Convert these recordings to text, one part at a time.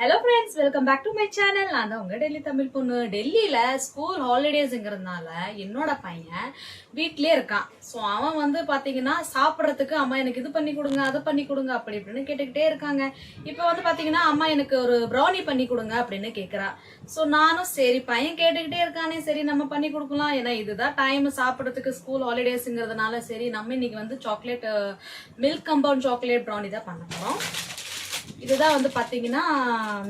Hello friends welcome back to my channel நான் தான் உங்கள் டெல்லி தமிழ் பொண்ணு. டெல்லியில் ஸ்கூல் ஹாலிடேஸுங்கிறதுனால என்னோட பையன் வீட்டிலே இருக்கான். ஸோ அவன் வந்து பார்த்தீங்கன்னா சாப்பிட்றதுக்கு அம்மா எனக்கு இது பண்ணி கொடுங்க அதை பண்ணி கொடுங்க அப்படி இப்படின்னு கேட்டுக்கிட்டே இருக்காங்க. இப்போ வந்து பார்த்தீங்கன்னா அம்மா எனக்கு ஒரு ப்ரௌனி பண்ணி கொடுங்க அப்படின்னு கேட்குறா ஸோ நானும் சரி பையன் கேட்டுக்கிட்டே இருக்கானே சரி நம்ம பண்ணி கொடுக்கலாம். ஏன்னா இதுதான் டைம் சாப்பிட்றதுக்கு ஸ்கூல் ஹாலிடேஸுங்கிறதுனால சரி நம்ம இன்னைக்கு வந்து chocolate milk compound chocolate brownie தான் பண்ண போகிறோம் இதுதான் வந்து பார்த்தீங்கன்னா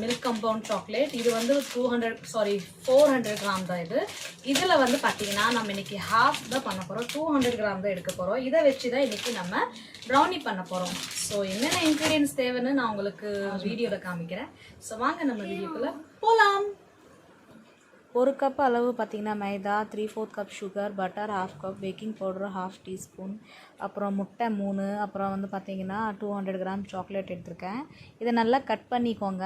மில்க் கம்பவுண்ட் சாக்லேட் இது வந்து two hundred sorry four hundred gram தான் இது. இதில் வந்து பார்த்தீங்கன்னா நம்ம இன்னைக்கு ஹாஃப் தான் பண்ண போகிறோம் டூ ஹண்ட்ரட் கிராம் தான் எடுக்க போகிறோம் இதை வச்சு தான் இன்னைக்கு நம்ம ப்ரௌனி பண்ண போகிறோம் ஸோ என்னென்ன இன்க்ரீடியன்ஸ் தேவைன்னு நான் உங்களுக்கு வீடியோவில் காமிக்கிறேன். ஸோ வாங்க நம்ம வீடியோக்குள்ளே போகலாம் ஒரு கப் அளவு பார்த்திங்கன்னா maida three fourth cup sugar butter half cup baking powder half teaspoon அப்புறம் முட்டை மூணு அப்புறம் வந்து பார்த்திங்கன்னா டூ ஹண்ட்ரட் கிராம் சாக்லேட் எடுத்திருக்கேன். இதை நல்லா கட் பண்ணிக்கோங்க.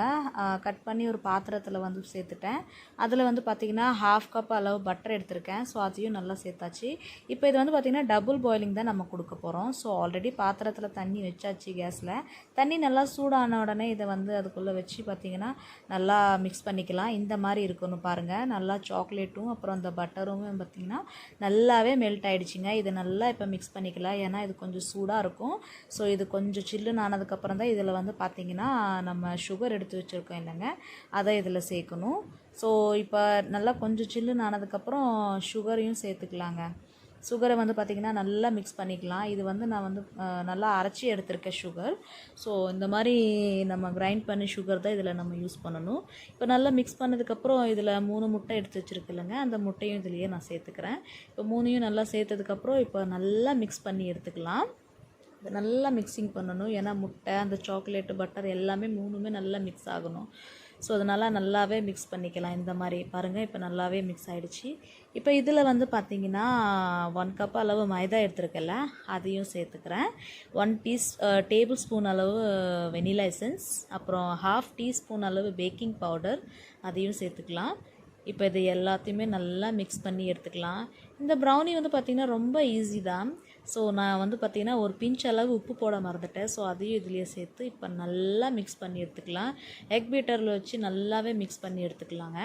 கட் பண்ணி ஒரு பாத்திரத்தில் வந்து சேர்த்துட்டேன். அதில் வந்து பார்த்திங்கன்னா ஹாஃப் கப் அளவு பட்டர் எடுத்திருக்கேன். ஸோ அதையும் நல்லா சேர்த்தாச்சு. இப்போ இது வந்து பார்த்திங்கன்னா டபுள் பாயிலிங் தான் நம்ம கொடுக்க போகிறோம் ஸோ ஆல்ரெடி பாத்திரத்தில் தண்ணி வச்சாச்சு கேஸில். தண்ணி நல்லா சூடான உடனே இதை வந்து அதுக்குள்ளே வச்சு பார்த்திங்கன்னா நல்லா மிக்ஸ் பண்ணிக்கலாம். இந்த மாதிரி இருக்கணும் பாருங்கள் நல்லா நல்லா சாக்லேட்டும் அப்புறம் அந்த பட்டரும் பார்த்திங்கன்னா நல்லாவே மெல்ட் ஆகிடுச்சிங்க இது நல்லா இப்போ மிக்ஸ் பண்ணிக்கலாம். ஏன்னா இது கொஞ்சம் சூடாக இருக்கும். ஸோ இது கொஞ்சம் சில்லுன்னு ஆனதுக்கப்புறம் தான் இதில் வந்து பார்த்திங்கன்னா நம்ம சுகர் எடுத்து வச்சுருக்கோம் இல்லைங்க. அதை இதில் சேர்க்கணும். ஸோ இப்போ நல்லா கொஞ்சம் சில்லுன்னு ஆனதுக்கப்புறம் சுகரையும் சேர்த்துக்கலாங்க. சுகரை வந்து பார்த்திங்கன்னா நல்லா மிக்ஸ் பண்ணிக்கலாம். இது வந்து நான் வந்து நல்லா அரைச்சி எடுத்திருக்கேன் சுகர் ஸோ இந்த மாதிரி நம்ம கிரைண்ட் பண்ணி சுகர் தான் இதில் நம்ம யூஸ் பண்ணணும். இப்போ நல்லா மிக்ஸ் பண்ணதுக்கப்புறம் இதில் மூணு முட்டை எடுத்து வச்சுருக்குல்லங்க அந்த முட்டையும் இதுலேயே நான் சேர்த்துக்கிறேன். இப்போ மூணையும் நல்லா சேர்த்ததுக்கப்புறம் இப்போ நல்லா மிக்ஸ் பண்ணி எடுத்துக்கலாம். நல்லா மிக்சிங் பண்ணணும். ஏன்னா முட்டை அந்த சாக்லேட்டு பட்டர் எல்லாமே மூணுமே நல்லா மிக்ஸ் ஆகணும். ஸோ அதனால் நல்லாவே மிக்ஸ் பண்ணிக்கலாம் இந்த மாதிரி. பாருங்கள் இப்போ நல்லாவே மிக்ஸ் ஆகிடுச்சு இப்போ இதில் வந்து பார்த்திங்கன்னா ஒன் கப் அளவு மைதா எடுத்துருக்கல அதையும் சேர்த்துக்கிறேன். ஒன் டீஸ் டேபிள் ஸ்பூன் அளவு வெனிலா எசன்ஸ் அப்புறம் ஹாஃப் டீஸ்பூன் அளவு பேக்கிங் பவுடர் அதையும் சேர்த்துக்கலாம். இப்போ இது எல்லாத்தையுமே நல்லா மிக்ஸ் பண்ணி எடுத்துக்கலாம். இந்த ப்ரௌனி வந்து பார்த்திங்கன்னா ரொம்ப ஈஸி தான். ஸோ நான் வந்து பார்த்திங்கன்னா ஒரு பிஞ்ச் அளவு உப்பு போட மறந்துட்டேன். ஸோ அதையும் இதுலேயே சேர்த்து இப்போ நல்லா மிக்ஸ் பண்ணி எடுத்துக்கலாம். எக் பீட்டரில் வச்சு நல்லாவே மிக்ஸ் பண்ணி எடுத்துக்கலாங்க.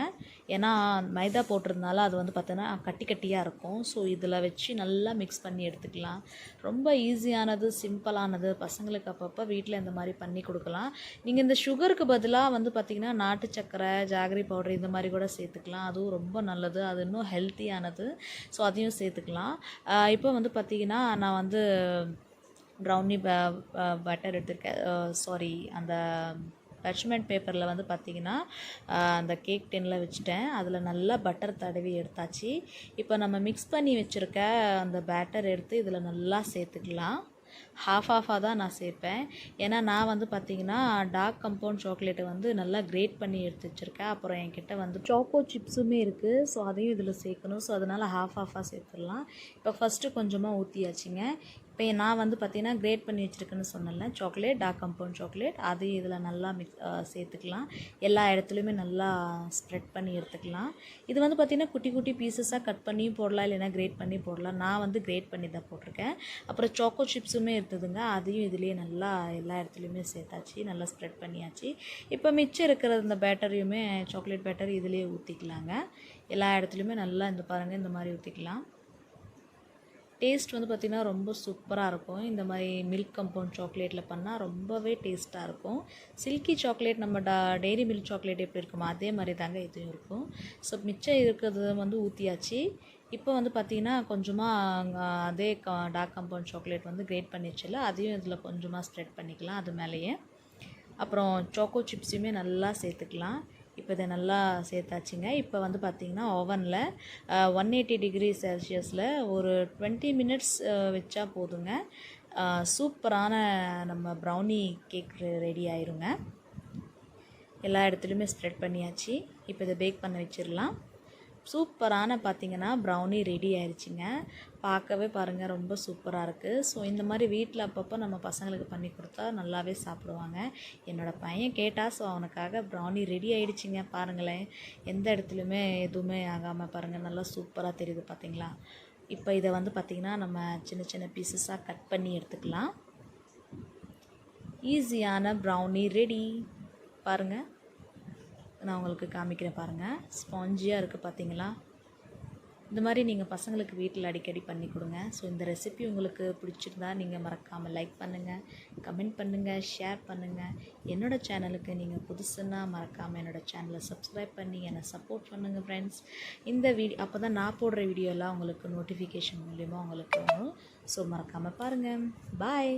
ஏன்னா மைதா போட்டிருந்தால அது வந்து பார்த்தீங்கன்னா கட்டி கட்டியாக இருக்கும். ஸோ இதில் வச்சு நல்லா மிக்ஸ் பண்ணி எடுத்துக்கலாம். ரொம்ப ஈஸியானது சிம்பிளானது பசங்களுக்கு அப்பப்போ வீட்டில் இந்த மாதிரி பண்ணி கொடுக்கலாம். நீங்கள் இந்த சுகருக்கு பதிலாக வந்து பார்த்திங்கன்னா நாட்டு சக்கரை ஜாகரி பவுடர் இந்த மாதிரி கூட சேர்த்துக்கலாம். அதுவும் ரொம்ப நல்லது. அது இன்னும் ஹெல்த்தியானது ஸோ அதையும் சேர்த்துக்கலாம். இப்போ வந்து பார்த்திங்கன்னா நான் வந்து ப்ரௌனி ப பட்டர் எடுத்திருக்கேன். சாரி அந்த டச்மெண்ட் பேப்பரில் வந்து பார்த்திங்கன்னா அந்த கேக் டெனில் வச்சுட்டேன். அதில் நல்லா பட்டர் தடவி எடுத்தாச்சு. இப்போ நம்ம மிக்ஸ் பண்ணி வச்சுருக்க அந்த பேட்டர் எடுத்து இதில் நல்லா சேர்த்துக்கலாம். ஹாஃப் ஆஃபாக தான் நான் சேர்ப்பேன். ஏன்னா நான் வந்து பார்த்திங்கன்னா டார்க் கம்பவுண்ட் சாக்லேட்டை வந்து நல்லா கிரேட் பண்ணி எடுத்து வச்சுருக்கேன் அப்புறம் என்கிட்ட வந்து சாக்கோ சிப்ஸுமே இருக்குது ஸோ அதையும் இதில் சேர்க்கணும். ஸோ அதனால் ஹாஃப் ஆஃபாக சேர்த்துடலாம். இப்போ ஃபஸ்ட்டு கொஞ்சமாக ஊற்றியாச்சுங்க இப்போ நான் வந்து பார்த்திங்கன்னா கிரேட் பண்ணி வச்சுருக்கேன்னு சொன்னல சாக்லேட் டார்க் கம்பவுண்ட் சாக்லேட் அதையும் இதில் நல்லா மிக்ஸ் சேர்த்துக்கலாம். எல்லா இடத்துலையுமே நல்லா ஸ்ப்ரெட் பண்ணி எடுத்துக்கலாம். இது வந்து பார்த்திங்கன்னா குட்டி குட்டி பீசஸாக கட் பண்ணியும் போடலாம் இல்லைன்னா கிரேட் பண்ணி போடலாம். நான் வந்து கிரேட் பண்ணி தான் போட்டிருக்கேன். அப்புறம் சாக்கோ சிப்ஸுமே எடுத்ததுங்க. அதையும் இதுலேயே நல்லா எல்லா இடத்துலையுமே சேர்த்தாச்சு. நல்லா ஸ்ப்ரெட் பண்ணியாச்சு. இப்போ மிச்சம் இருக்கிற இந்த பேட்டரியுமே சாக்லேட் பேட்டரி இதுலேயே ஊற்றிக்கலாங்க எல்லா இடத்துலையுமே நல்லா இந்த பாருங்கள் இந்த மாதிரி ஊற்றிக்கலாம் டேஸ்ட் வந்து பார்த்திங்கன்னா ரொம்ப சூப்பராக இருக்கும். இந்த மாதிரி மில்க் கம்பவுண்ட் சாக்லேட்டில் பண்ணால் ரொம்பவே டேஸ்ட்டாக இருக்கும். சில்கி சாக்லேட் நம்ம டா டெய்ரி மில்க் சாக்லேட் எப்படி இருக்குமோ அதே மாதிரி தாங்க இதுவும் இருக்கும். ஸோ மிச்சம் இருக்கிறது வந்து ஊற்றியாச்சு இப்போ வந்து பார்த்திங்கன்னா கொஞ்சமாக அதே டார்க் கம்பவுண்ட் சாக்லேட் வந்து கிரேட் பண்ணிடுச்சுல அதையும் இதில் கொஞ்சமாக ஸ்ப்ரெட் பண்ணிக்கலாம் அது மேலேயே. அப்புறம் சோக்கோ சிப்ஸுமே நல்லா சேர்த்துக்கலாம். இப்போ இதை நல்லா சேர்த்தாச்சுங்க. இப்போ வந்து பார்த்திங்கன்னா ஓவனில் ஒன் எயிட்டி டிகிரி செல்சியஸில் ஒரு டுவெண்ட்டி மினிட்ஸ் வச்சா போதுங்க. சூப்பரான நம்ம ப்ரௌனி கேக் ரெடி ஆயிருங்க. எல்லா இடத்துலையுமே ஸ்ப்ரெட் பண்ணியாச்சு. இப்போ இதை பேக் பண்ண வச்சிடலாம். சூப்பரான பார்த்தீங்கன்னா ப்ரௌனி ரெடி ஆயிடுச்சுங்க பார்க்கவே பாருங்கள் ரொம்ப சூப்பராக இருக்குது ஸோ இந்த மாதிரி வீட்டில் அப்பப்போ நம்ம பசங்களுக்கு பண்ணி கொடுத்தா நல்லாவே சாப்பிடுவாங்க. என்னோடய பையன் கேட்டால் ஸோ அவனுக்காக ப்ரௌனி ரெடி ஆகிடுச்சிங்க பாருங்களேன் எந்த இடத்துலையுமே எதுவுமே ஆகாமல் பாருங்கள் நல்லா சூப்பராக தெரியுது பார்த்திங்களா இப்போ இதை வந்து பார்த்திங்கன்னா நம்ம சின்ன சின்ன பீசஸாக கட் பண்ணி எடுத்துக்கலாம். ஈஸியான ப்ரௌனி ரெடி பாருங்கள் நான் உங்களுக்கு காமிக்கிறேன் பாருங்கள் ஸ்பாஞ்சியாக இருக்குது பார்த்தீங்களா இந்த மாதிரி நீங்கள் பசங்களுக்கு வீட்டில் அடிக்கடி பண்ணி கொடுங்க. ஸோ இந்த ரெசிபி உங்களுக்கு பிடிச்சிருந்தா நீங்கள் மறக்காமல் லைக் பண்ணுங்கள் கமெண்ட் பண்ணுங்கள் ஷேர் பண்ணுங்கள் என்னோடய சேனலுக்கு நீங்கள் புதுசுன்னா மறக்காமல் என்னோடய சேனலை சப்ஸ்கிரைப் பண்ணி என்னை சப்போர்ட் பண்ணுங்கள் ஃப்ரெண்ட்ஸ் இந்த வீடியோ அப்போ தான் நான் போடுற வீடியோலாம் உங்களுக்கு நோட்டிஃபிகேஷன் மூலிமா உங்களுக்கு வரும். ஸோ மறக்காமல் பாருங்கள் பாய்